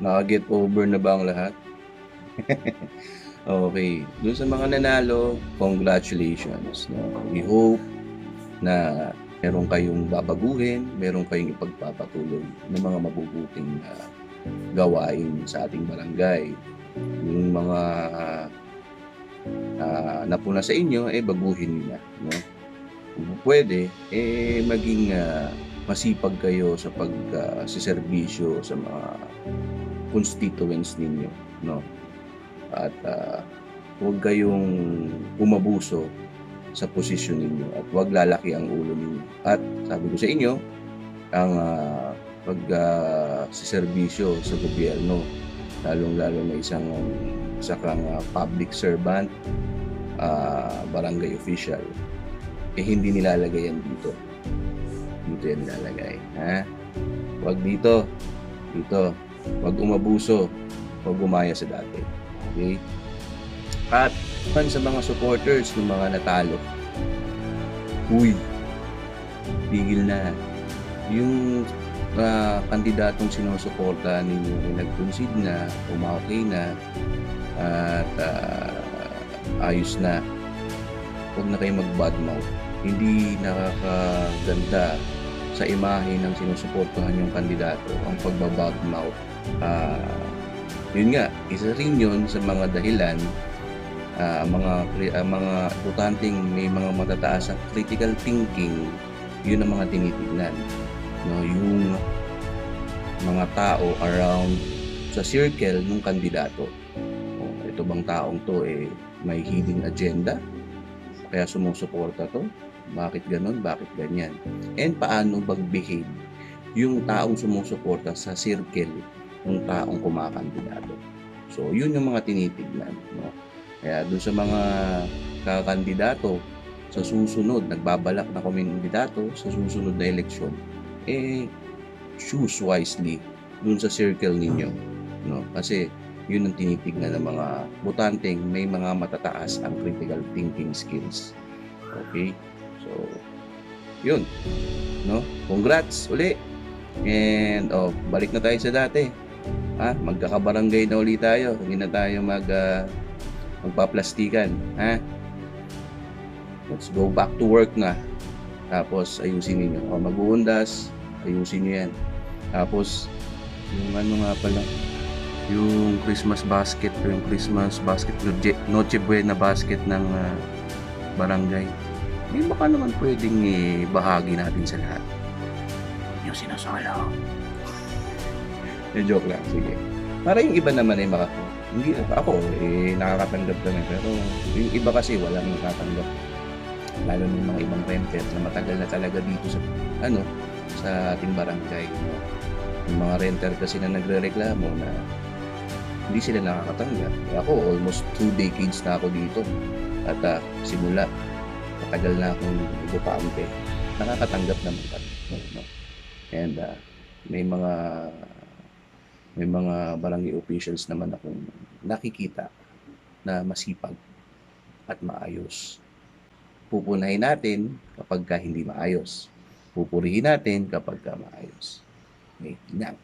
Naka-get over na ba ang lahat? okay. Doon sa mga nanalo, congratulations. We hope na meron kayong babaguhin, meron kayong ipagpapatuloy ng mga mabubuting ah, gawain sa ating barangay. Yung mga ah, napuna sa inyo, eh baguhin niyo na. No? Kung pwede, eh maging ah, masipag kayo sa pag-serbisyo sa mga constituents ninyo. No? At ah, huwag kayong umabuso sa posisyon ninyo at huwag lalaki ang ulo ninyo. At sabi ko sa inyo, ang uh, pag ah, serbisyo sa gobyerno, lalong-lalo na isang isa kang ah, public servant, ah, barangay official, eh hindi nilalagay yan dito. Dito yan nilalagay. Ha? Huwag dito. Dito. Huwag umabuso. Huwag gumaya sa dati. Okay? At man sa mga supporters ng mga natalo. Uy, tigil na. Yung ah, kandidatong sinusuporta ninyo ay nag-concede na, umawakay na, at ah, ayos na. Huwag na kayo mag-badmouth. Hindi nakakaganda sa imahe ng sinusuportahan yung kandidato ang pagbabadmouth. Ah, yun nga, isa rin yun sa mga dahilan ah, mga ah, mga butanteng may mga matataas ang critical thinking yun ang mga tinitignan. No yung mga tao around sa circle ng kandidato. Oh, ito bang taong to eh may hidden agenda? Kaya sumusuporta to bakit ganon bakit ganyan and paano mag-behave yung taong sumusuporta sa circle ng taong kumakandidato so yun yung mga tinitignan no kaya doon sa mga kakandidato sa susunod, nagbabalak na kandidato sa susunod na eleksyon, eh, choose wisely doon sa circle ninyo. No? Kasi yun ang tinitignan ng mga butanteng may mga matataas ang critical thinking skills. Okay? So, yun. No? Congrats uli. And, oh, balik na tayo sa dati. Ha? Magkakabarangay na uli tayo. Hindi na tayo mag, ah, magpaplastikan. Ha? Let's go back to work na. Tapos, ayusin ninyo. O, mag-uundas, ayusin nyo yan. Tapos, yung ano nga pala, yung Christmas basket, yung Christmas basket, Noche, Buena basket ng ah, barangay. May baka naman pwedeng eh, bahagi natin sa lahat. Yung sinasalo. Yung joke lang, sige. Para yung iba naman ay makakuha. Hindi, ako, eh, nakakatanggap kami. Pero yung iba kasi walang nakatanggap. Lalo ng mga ibang renter na matagal na talaga dito sa, ano, sa ating barangay. Yung mga renter kasi na nagre-reklamo na hindi sila nakakatanggap. Eh, Ako, almost two decades na ako dito. At ah, simula, matagal na akong bupampe. Nakakatanggap naman kami. No? And ah, may mga may mga barangay officials naman akong nakikita na masipag at maayos. Pupunahin natin kapag ka hindi maayos. Pupurihin natin kapag ka maayos. Okay, yan.